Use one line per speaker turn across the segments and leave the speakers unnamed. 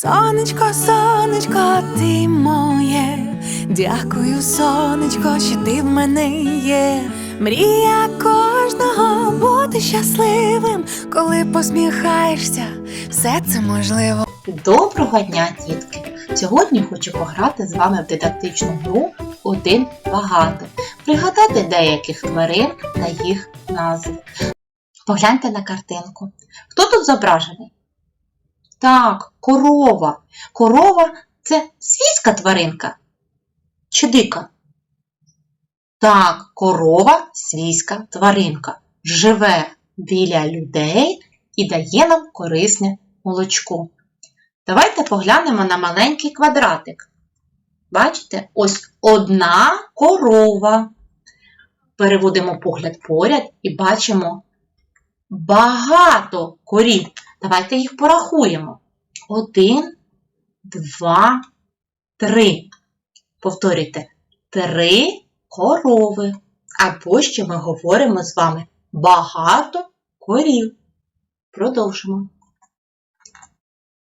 Сонечко, сонечко, ти моє. Дякую, сонечко, що ти в мене є. Мрія кожного бути щасливим, коли посміхаєшся, все це можливо.
Доброго дня, дітки! Сьогодні хочу пограти з вами в дидактичну гру один багато. Пригадати деяких тварин та їх назв. Погляньте на картинку. Хто тут зображений? Так, корова. Корова це свійська тваринка чи дика? Так, корова свійська тваринка. Живе біля людей і дає нам корисне молочко. Давайте поглянемо на маленький квадратик. Бачите, ось одна корова. Переводимо погляд поряд і бачимо багато корів. Давайте їх порахуємо. Один, два, три. Повторюйте, три корови. Або ще ми говоримо з вами багато корів. Продовжимо.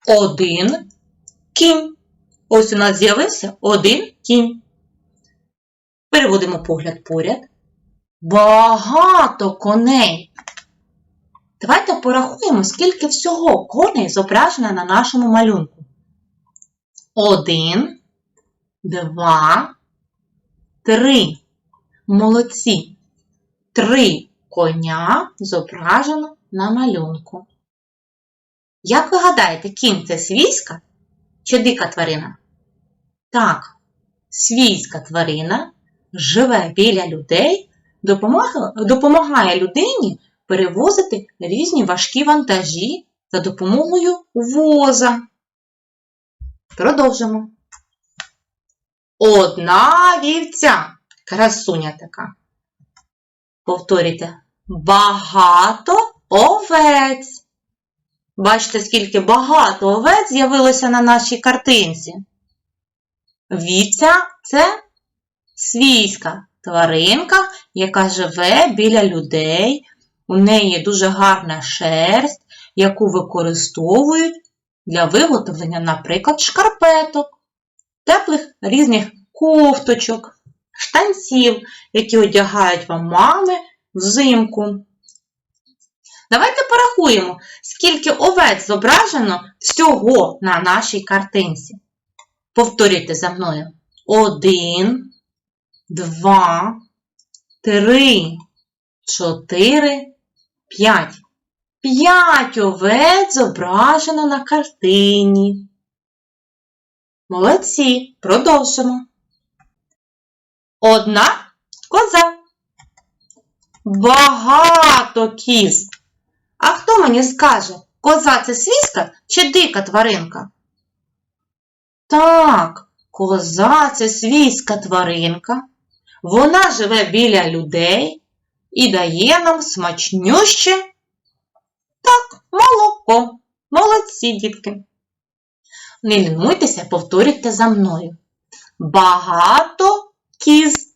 Один кінь. Ось у нас з'явився один кінь. Переводимо погляд поряд. Багато коней. Давайте порахуємо, скільки всього коней зображено на нашому малюнку. Один, два, три. Молодці. Три коня зображено на малюнку. Як ви гадаєте, кінь це свійська чи дика тварина? Так, свійська тварина живе біля людей, допомагає, людині перевозити різні важкі вантажі за допомогою воза. Продовжимо. Одна вівця. Красуня така. Повторюйте. Багато овець. Бачите, скільки багато овець з'явилося на нашій картинці. Віця це свійська тваринка, яка живе біля людей. У неї дуже гарна шерсть, яку використовують для виготовлення, наприклад, шкарпеток, теплих різних кофточок, штанців, які одягають вам мами взимку. Давайте порахуємо, скільки овець зображено всього на нашій картинці. Повторюйте за мною. Один, два, три, чотири, п'ять. П'ять овець зображено на картині. Молодці, продовжимо. Одна коза. Багато кіз. А хто мені скаже, коза це свійська чи дика тваринка? Так, коза це свійська тваринка. Вона живе біля людей і дає нам смачнюще так, молоко. Молодці, дітки. Не лінуйтеся, повторюйте за мною. Багато кіз.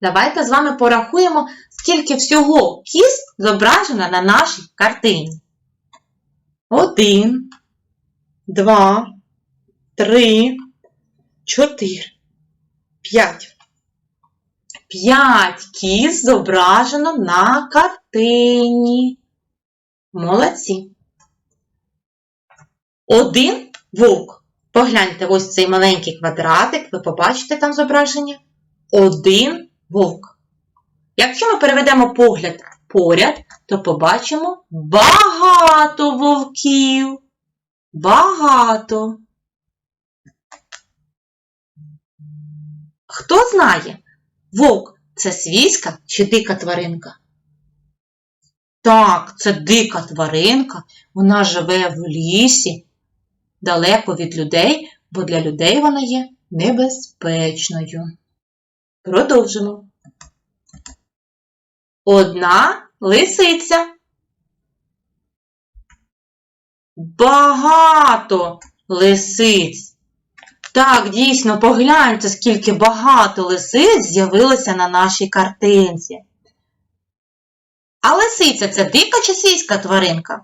Давайте з вами порахуємо, скільки всього кіз зображено на нашій картині. Один, два, три, чотири, п'ять. П'ять кіз зображено на картині. Молодці. Один вовк. Погляньте ось цей маленький квадратик, ви побачите там зображення. Один вовк. Якщо ми переведемо погляд поряд, то побачимо багато вовків. Багато. Хто знає, вовк це свійська чи дика тваринка? Так, це дика тваринка. Вона живе в лісі, далеко від людей, бо для людей вона є небезпечною. Продовжимо. Одна лисиця. Багато лисиць. Так, дійсно, погляньте, скільки багато лисиць з'явилося на нашій картинці. А лисиця це дика чи свійська тваринка?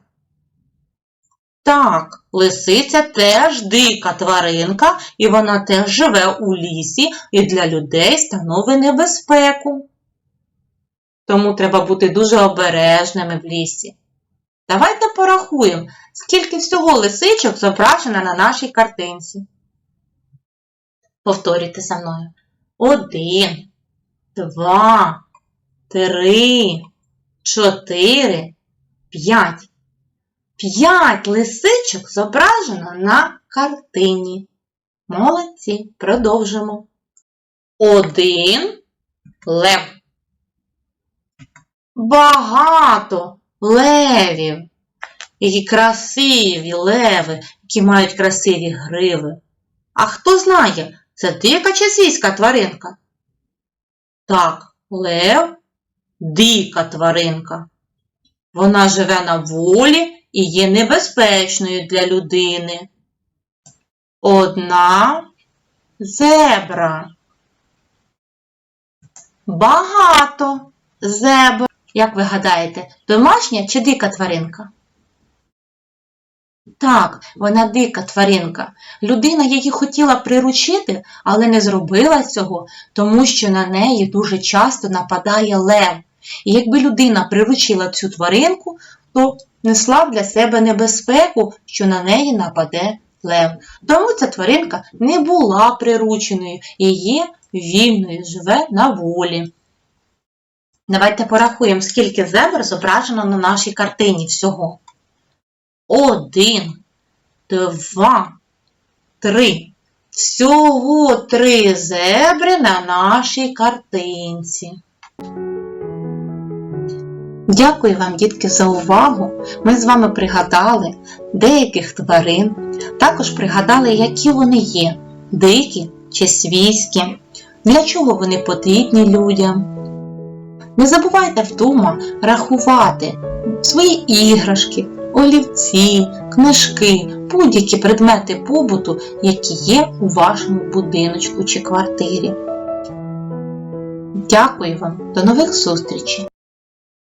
Так, лисиця теж дика тваринка, і вона теж живе у лісі і для людей становить небезпеку. Тому треба бути дуже обережними в лісі. Давайте порахуємо, скільки всього лисичок зображено на нашій картинці. Повторюйте за мною. Один, два, три, чотири, п'ять. П'ять лисичок зображено на картині. Молодці, продовжимо. Один лев. Багато левів. Які красиві леви, які мають красиві гриви. А хто знає, це дика чи свійська тваринка? Так, лев дика тваринка. Вона живе на волі і є небезпечною для людини. Одна зебра. Багато зебр. Як ви гадаєте, домашня чи дика тваринка? Так, вона дика тваринка. Людина її хотіла приручити, але не зробила цього, тому що на неї дуже часто нападає лев. І якби людина приручила цю тваринку, то несла б для себе небезпеку, що на неї нападе лев. Тому ця тваринка не була прирученою і є вільною, живе на волі. Давайте порахуємо, скільки зебр зображено на нашій картині всього. Один, два, три. Всього три зебри на нашій картинці. Дякую вам, дітки, за увагу. Ми з вами пригадали деяких тварин, також пригадали, які вони є, дикі чи свійські, для чого вони потрібні людям. Не забувайте вдома рахувати свої іграшки, олівці, книжки, будь-які предмети побуту, які є у вашому будиночку чи квартирі. Дякую вам, до нових зустрічей!